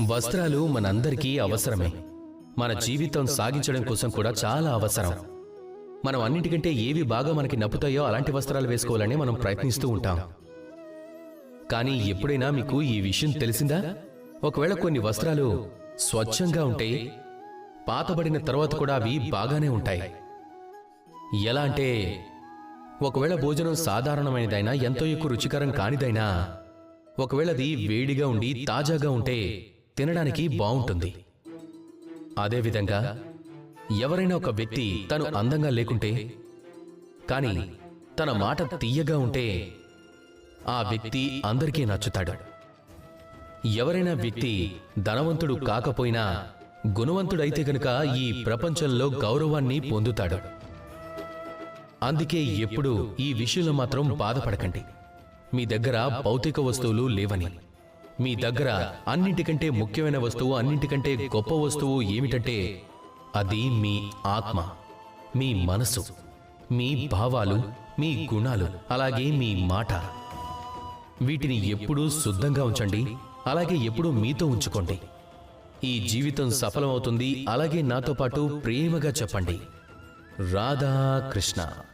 వస్త్రాలు మనందరికీ అవసరమే. మన జీవితం సాగించడం కోసం కూడా చాలా అవసరం. మనం అన్నిటికంటే ఏవి బాగా మనకి నప్పుతాయో అలాంటి వస్త్రాలు వేసుకోవాలని మనం ప్రయత్నిస్తూ ఉంటాం. కానీ ఎప్పుడైనా మీకు ఈ విషయం తెలిసిందా? ఒకవేళ కొన్ని వస్త్రాలు స్వచ్ఛంగా ఉంటే పాతబడిన తర్వాత కూడా అవి బాగానే ఉంటాయి. ఎలా అంటే ఒకవేళ భోజనం సాధారణమైనదైనా ఎంతో ఎక్కువ రుచికరం కానిదైనా ఒకవేళ అది వేడిగా ఉండి తాజాగా ఉంటే తినడానికి బాగుంటుంది అదేవిధంగా ఎవరైనా ఒక వ్యక్తి తను అందంగా లేకుంటే కానీ తన మాట తీయగా ఉంటే ఆ వ్యక్తి అందరికీ నచ్చుతాడు. ఎవరైనా వ్యక్తి ధనవంతుడు కాకపోయినా గుణవంతుడైతే గనుక ఈ ప్రపంచంలో గౌరవాన్ని పొందుతాడు. అందుకే ఎప్పుడూ ఈ విషయంలో మాత్రం బాధపడకండి. మీ దగ్గర భౌతిక వస్తువులు లేవని. మీ దగ్గర అన్నింటికంటే ముఖ్యమైన వస్తువు అన్నింటికంటే గొప్ప వస్తువు ఏమిటంటే అది మీ ఆత్మ మీ మనసు మీ భావాలు మీ గుణాలు అలాగే మీ మాట. వీటిని ఎప్పుడూ శుద్ధంగా ఉంచండి అలాగే ఎప్పుడూ మీతో ఉంచుకోండి. ఈ జీవితం సఫలమవుతుంది అలాగే నాతో పాటు ప్రేమగా చెప్పండి. రాధా కృష్ణ